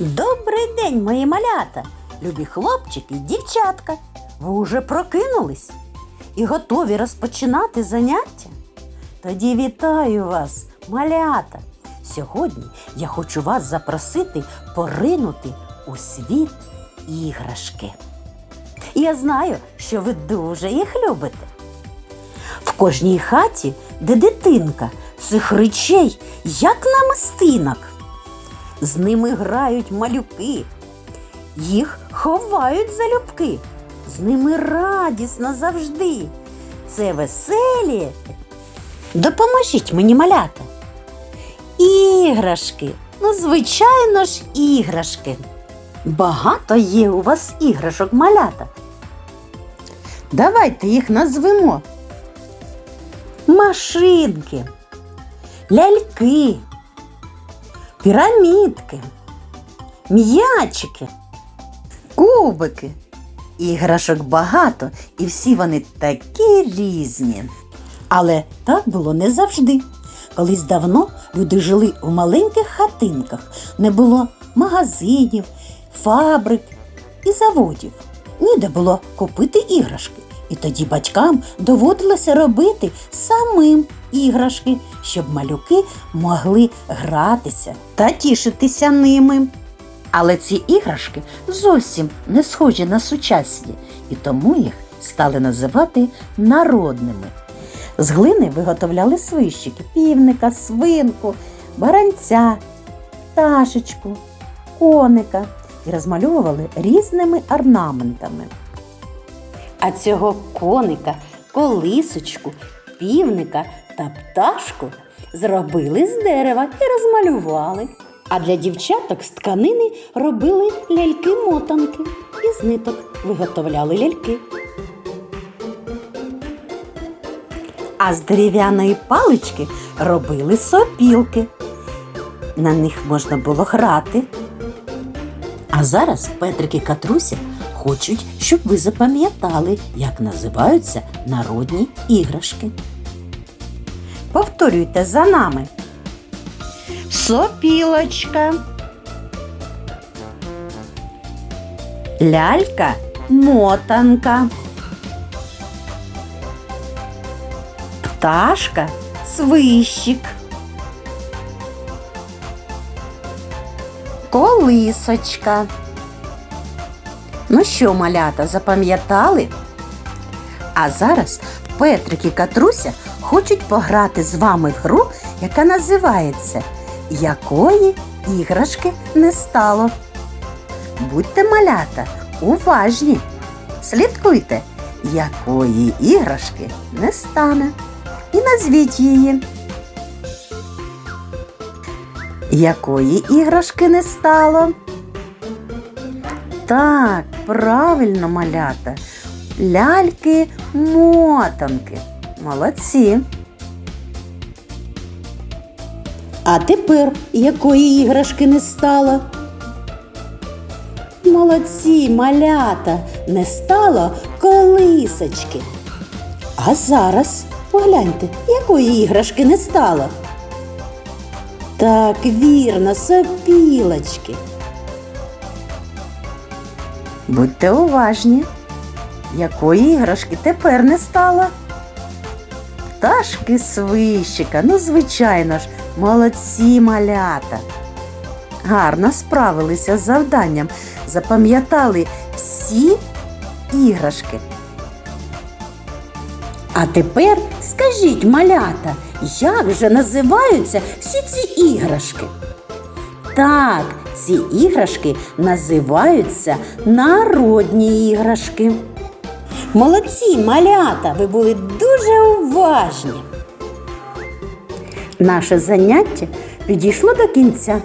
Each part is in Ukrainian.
Добрий день, мої малята, любі хлопчики і дівчатка. Ви уже прокинулись і готові розпочинати заняття? Тоді вітаю вас, малята! Сьогодні я хочу вас запросити поринути у світ іграшки. Я знаю, що ви дуже їх любите. В кожній хаті, де дитинка, цих речей, як намистинок. З ними грають малюки, їх ховають залюбки, з ними радісно завжди. Це веселі. Допоможіть мені малята. Іграшки. Ну, звичайно ж, іграшки. Багато є у вас іграшок малята. Давайте їх назвемо. Машинки, ляльки, пірамідки, м'ячики, кубики. Іграшок багато, і всі вони такі різні. Але так було не завжди. Колись давно люди жили у маленьких хатинках, не було магазинів, фабрик і заводів. Ніде було купити іграшки. І тоді батькам доводилося робити самим іграшки, щоб малюки могли гратися та тішитися ними. Але ці іграшки зовсім не схожі на сучасні, і тому їх стали називати народними. З глини виготовляли свищики, півника, свинку, баранця, пташечку, коника і розмальовували різними орнаментами. А цього коника, колисочку, півника та пташку зробили з дерева і розмалювали. А для дівчаток з тканини робили ляльки-мотанки і з ниток виготовляли ляльки. А з дерев'яної палички робили сопілки. На них можна було грати. А зараз Петрик і Катруся хочуть, щоб ви запам'ятали, як називаються народні іграшки. Повторюйте за нами. Сопілочка. Лялька мотанка. Пташка свищик. Колисочка. Ну що, малята, запам'ятали? А зараз Петрик і Катруся хочуть пограти з вами в гру, яка називається Якої іграшки не стало. Будьте малята, уважні. Слідкуйте, якої іграшки не стане. І назвіть її. Якої іграшки не стало? Так, правильно, малята. Ляльки мотанки. Молодці. А тепер якої іграшки не стало? Молодці, малята, не стало колисочки. А зараз погляньте, якої іграшки не стало. Так, вірно, сопілочки. Будьте уважні, якої іграшки тепер не стало. Пташки свищика, ну, звичайно ж, молодці малята. Гарно справилися з завданням, запам'ятали всі іграшки. А тепер скажіть, малята, як же називаються всі ці іграшки? Так, ці іграшки називаються народні іграшки. Молодці, малята, ви були дуже уважні. Наше заняття підійшло до кінця.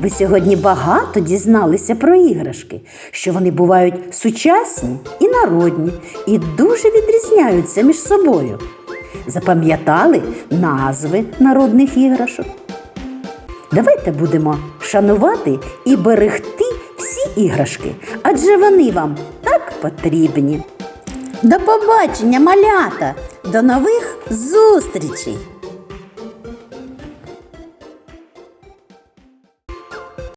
Ви сьогодні багато дізналися про іграшки, що вони бувають сучасні і народні, і дуже відрізняються між собою. Запам'ятали назви народних іграшок? Давайте будемо шанувати і берегти всі іграшки, адже вони вам так потрібні. До побачення, малята! До нових зустрічей!